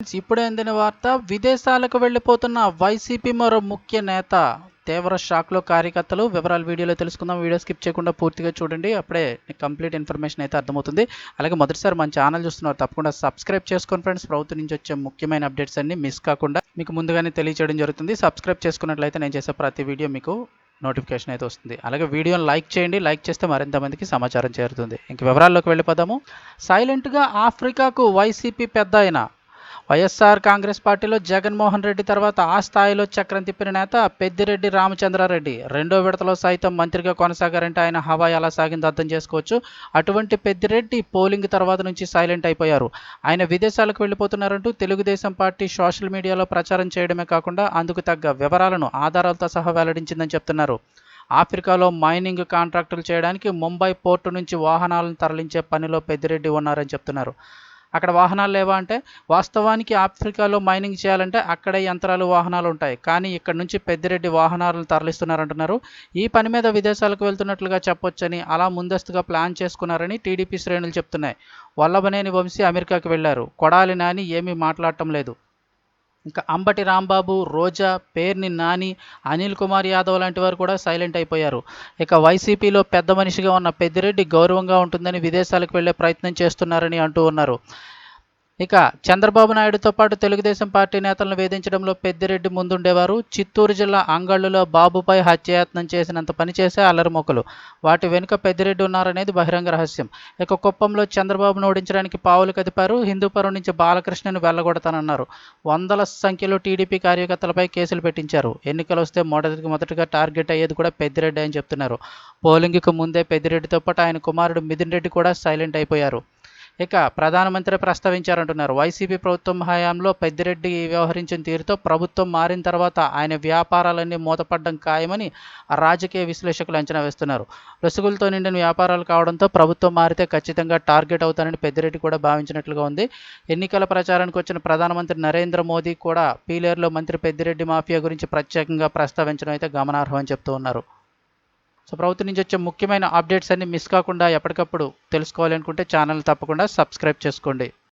ఇప్పుడే అందిన వార్త విదేశాలకు వెళ్ళిపోతున్న వైసీపీ మరో ముఖ్య నేత తీవ్ర షాక్లో కార్యకర్తలు. వివరాలు వీడియోలో తెలుసుకుందాం. వీడియో స్కిప్ చేయకుండా పూర్తిగా చూడండి. అప్పుడే కంప్లీట్ ఇన్ఫర్మేషన్ అయితే అర్థమవుతుంది. అలాగే మొదటిసారి మన ఛానల్ చూస్తున్నారు తప్పకుండా సబ్స్క్రైబ్ చేసుకోండి ఫ్రెండ్స్. ప్రభుత్వం నుంచి వచ్చే ముఖ్యమైన అప్డేట్స్ అన్ని మిస్ కాకుండా మీకు ముందుగానే తెలియచేయడం జరుగుతుంది. సబ్స్క్రైబ్ చేసుకున్నట్లయితే నేను చేసే ప్రతి వీడియో మీకు నోటిఫికేషన్ అయితే వస్తుంది. అలాగే వీడియోని లైక్ చేయండి. లైక్ చేస్తే మరింత మందికి సమాచారం చేరుతుంది. ఇంక వివరాల్లోకి వెళ్ళిపోదాము. సైలెంట్గా ఆఫ్రికాకు వైసీపీ పెద్ద అయిన వైఎస్ఆర్ కాంగ్రెస్ పార్టీలో జగన్మోహన్ రెడ్డి తర్వాత ఆ స్థాయిలో చక్రం తిప్పిన నేత పెద్దిరెడ్డి రామచంద్రారెడ్డి. రెండో విడతలో సైతం మంత్రిగా కొనసాగారంటే ఆయన హవా ఎలా సాగిందో అర్థం చేసుకోవచ్చు. అటువంటి పెద్దిరెడ్డి పోలింగ్ తర్వాత నుంచి సైలెంట్ అయిపోయారు. ఆయన విదేశాలకు వెళ్ళిపోతున్నారంటూ తెలుగుదేశం పార్టీ సోషల్ మీడియాలో ప్రచారం చేయడమే కాకుండా అందుకు తగ్గ వివరాలను ఆధారాలతో సహా వెల్లడించిందని చెప్తున్నారు. ఆఫ్రికాలో మైనింగ్ కాంట్రాక్టులు చేయడానికి ముంబై పోర్టు నుంచి వాహనాలను తరలించే పనిలో పెద్దిరెడ్డి ఉన్నారని చెప్తున్నారు. అక్కడ వాహనాలు లేవా అంటే వాస్తవానికి ఆఫ్రికాలో మైనింగ్ చేయాలంటే అక్కడే యంత్రాలు వాహనాలు ఉంటాయి. కానీ ఇక్కడ నుంచి పెద్దిరెడ్డి వాహనాలను తరలిస్తున్నారంటున్నారు. ఈ పని మీద విదేశాలకు వెళ్తున్నట్లుగా చెప్పొచ్చని అలా ముందస్తుగా ప్లాన్ చేసుకున్నారని టీడీపీ శ్రేణులు చెప్తున్నాయి. వల్లభనేని వంశీ అమెరికాకి వెళ్ళారు కొడాలి నాని ఏమీ మాట్లాడటం లేదు. ఇంకా అంబటి రాంబాబు రోజా పేర్ని నాని అనిల్ కుమార్ యాదవ్ లాంటి వారు కూడా సైలెంట్ అయిపోయారు. ఇక వైసీపీలో పెద్ద మనిషిగా ఉన్న పెద్దిరెడ్డి గౌరవంగా ఉంటుందని విదేశాలకు వెళ్ళే ప్రయత్నం చేస్తున్నారని అంటూ ఉన్నారు. ఇక చంద్రబాబు నాయుడుతో పాటు తెలుగుదేశం పార్టీ నేతలను వేధించడంలో పెద్దిరెడ్డి ముందుండేవారు. చిత్తూరు జిల్లా అంగళ్ళులో బాబుపై హత్యాయత్నం చేసినంత పనిచేసే అల్లరిమొక్కలు వాటి వెనుక పెద్దిరెడ్డి ఉన్నారనేది బహిరంగ రహస్యం. ఇక కుప్పంలో చంద్రబాబును ఓడించడానికి పావులు కదిపారు. హిందూపురం నుంచి బాలకృష్ణను వెళ్ళగొడతానన్నారు. వందల సంఖ్యలో టీడీపీ కార్యకర్తలపై కేసులు పెట్టించారు. ఎన్నికలు వస్తే మొదటికి మొదటిగా టార్గెట్ అయ్యేది కూడా పెద్దిరెడ్డి అని చెప్తున్నారు. పోలింగ్కు ముందే పెద్దిరెడ్డితో పాటు ఆయన కుమారుడు మిథున్ రెడ్డి కూడా సైలెంట్ అయిపోయారు. ఇక ప్రధానమంత్రి ప్రస్తావించారంటున్నారు. వైసీపీ ప్రభుత్వం హయాంలో పెద్దిరెడ్డి వ్యవహరించిన తీరుతో ప్రభుత్వం మారిన తర్వాత ఆయన వ్యాపారాలన్నీ మూతపడడం ఖాయమని రాజకీయ విశ్లేషకులు అంచనా వేస్తున్నారు. లొసుగులతో నిండిన వ్యాపారాలు కావడంతో ప్రభుత్వం మారితే ఖచ్చితంగా టార్గెట్ అవుతానని పెద్దిరెడ్డి కూడా భావించినట్లుగా ఉంది. ఎన్నికల ప్రచారానికి వచ్చిన ప్రధానమంత్రి నరేంద్ర మోదీ కూడా పీలేరులో మంత్రి పెద్దిరెడ్డి మాఫియా గురించి ప్రత్యేకంగా ప్రస్తావించడం అయితే గమనార్హం అని చెప్తూ ఉన్నారు. సో ప్రభుత్వం నుంచి వచ్చే ముఖ్యమైన అప్డేట్స్ అన్ని మిస్ కాకుండా ఎప్పటికప్పుడు తెలుసుకోవాలనుకుంటే ఛానల్ తప్పకుండా సబ్స్క్రైబ్ చేసుకోండి.